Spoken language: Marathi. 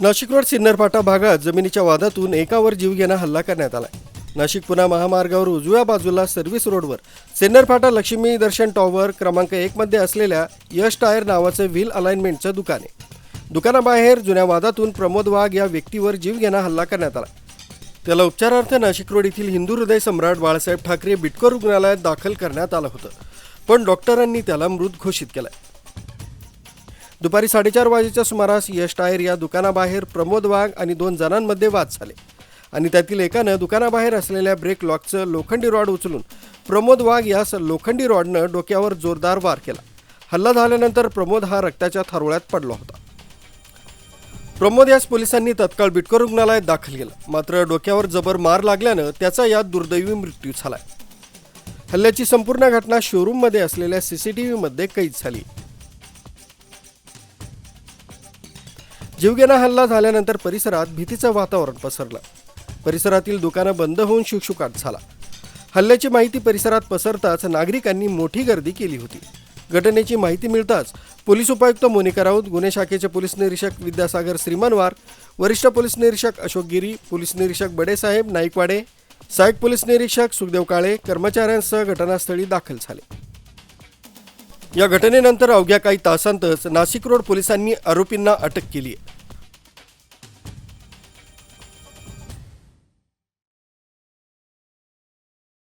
नाशिक रोड सिन्नरपाटा भागात जमिनीच्या वादातून एकावर जीवघेणा हल्ला करण्यात आला नाशिक पुणा महामार्गावर उजव्या बाजूला सर्व्हिस रोडवर. सिन्नरपाटा लक्ष्मी दर्शन टॉवर क्रमांक एकमध्ये असलेल्या यश टायर नावाचं व्हील अलाइनमेंटचं दुकान आहे. दुकानाबाहेर जुन्या वादातून प्रमोद वाघ या व्यक्तीवर जीवघेणा हल्ला करण्यात आला. त्याला उपचारार्थ नाशिक रोड येथील हिंदू हृदय सम्राट बाळासाहेब ठाकरे बिटको रुग्णालयात दाखल करण्यात आलं होतं. पण डॉक्टरांनी त्याला मृत घोषित केलं दुपारी साडेचार वाजेच्या सुमारास यश टायर या दुकानाबाहेर प्रमोद वाघ आणि दोन जणांमध्ये वाद झाले. आणि त्यातील एकानं दुकानाबाहेर असलेल्या ब्रेक लॉकचं लोखंडी रॉड उचलून प्रमोद वाघ यास लोखंडी रॉडनं डोक्यावर जोरदार वार केला. हल्ला झाल्यानंतर प्रमोद हा रक्ताच्या थारोळ्यात पडला होता. प्रमोद यास पोलिसांनी तत्काळ बिटको रुग्णालयात दाखल केलं. मात्र डोक्यावर जबर मार लागल्यानं त्याचा यात दुर्दैवी मृत्यू झालाय हल्ल्याची संपूर्ण घटना शोरूममध्ये असलेल्या सीसीटीव्हीमध्ये कैद झाली. जीवघेणा हल्ला झाल्यानंतर परिसरात भीतीचं वातावरण पसरलं. परिसरातील दुकानं बंद होऊन शुकशुकाट झाला. हल्ल्याची माहिती परिसरात पसरताच नागरिकांनी मोठी गर्दी केली होती. घटनेची माहिती मिळताच पोलीस उपायुक्त मोनिका राऊत गुन्हे शाखेचे पोलीस निरीक्षक विद्यासागर श्रीमनवार वरिष्ठ पोलीस निरीक्षक अशोक गिरी पोलीस निरीक्षक बडेसाहेब नाईकवाडे सहाय्यक पोलीस निरीक्षक सुखदेव काळे कर्मचाऱ्यांसह घटनास्थळी दाखल झाले. या घटनेनंतर अवघ्या काही तासांतच नाशिक रोड पोलिसांनी आरोपींना अटक केली आहे.